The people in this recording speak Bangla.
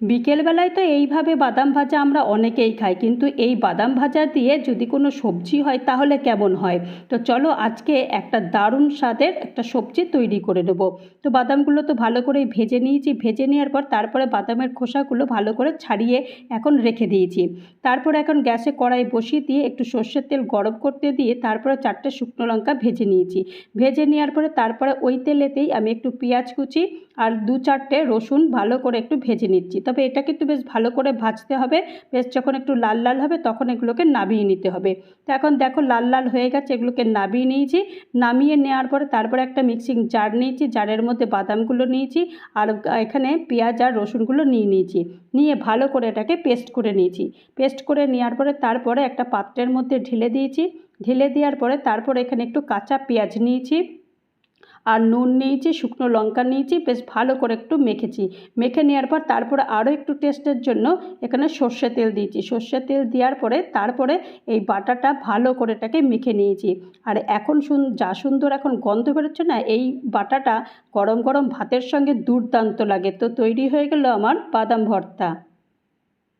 বিকেলবেলায় তো এইভাবে বাদাম ভাজা আমরা অনেকেই খাই, কিন্তু এই বাদাম ভাজা দিয়ে যদি কোনো সবজি হয় তাহলে কেমন হয়? তো চলো আজকে একটা দারুণ স্বাদের একটা সবজি তৈরি করে নেব। তো বাদামগুলো তো ভালো করে ভেজে নিয়েছি, ভেজে নেওয়ার পর তারপরে বাদামের খোসাগুলো ভালো করে ছাড়িয়ে এখন রেখে দিয়েছি। তারপর এখন গ্যাসে কড়াই বসিয়ে দিয়ে একটু সর্ষের তেল গরম করতে দিয়ে তারপরে চারটে শুকনো লঙ্কা ভেজে নিয়েছি। ভেজে নেওয়ার পরে তারপরে ওই তেলেতেই আমি একটু পেঁয়াজ কুচি আর দু চারটে রসুন ভালো করে একটু ভেজে নিচ্ছি। তবে এটা কিন্তু বেশ ভালো করে ভাজতে হবে। বেশ যখন একটু লাল লাল হবে তখন এগুলোকে নামিয়ে নিতে হবে। তো এখন দেখো লাল লাল হয়ে গেছে, এগুলোকে নামিয়ে নিয়েছি। নামিয়ে নেওয়ার পরে তারপরে একটা মিক্সিং জার নিয়েছি জারের মধ্যে বাদামগুলো নিয়েছি আর এখানে পেঁয়াজ আর রসুনগুলো নিয়ে নিয়েছি। নিয়ে ভালো করে এটাকে পেস্ট করে নিয়েছি। পেস্ট করে নেওয়ার পরে তারপরে একটা পাত্রের মধ্যে ঢেলে দিয়েছি। ঢেলে দেওয়ার পরে তারপরে এখানে একটু কাঁচা পেঁয়াজ নিয়েছি। আর নুন নিয়েছি, শুকনো লঙ্কা নিয়েছি, বেশ ভালো করে একটু মেখেছি। মেখে নেওয়ার পর তারপরে আরও একটু টেস্টের জন্য এখানে সর্ষে তেল দিয়েছি। সর্ষে তেল দেওয়ার পরে তারপরে এই বাটাটা ভালো করে এটাকে মেখে নিয়েছি। আর এখন সুন, যা সুন্দর এখন গন্ধ বেরোচ্ছে না, এই বাটাটা গরম গরম ভাতের সঙ্গে দুর্দান্ত লাগে। তো তৈরি হয়ে গেল আমার বাদাম ভর্তা।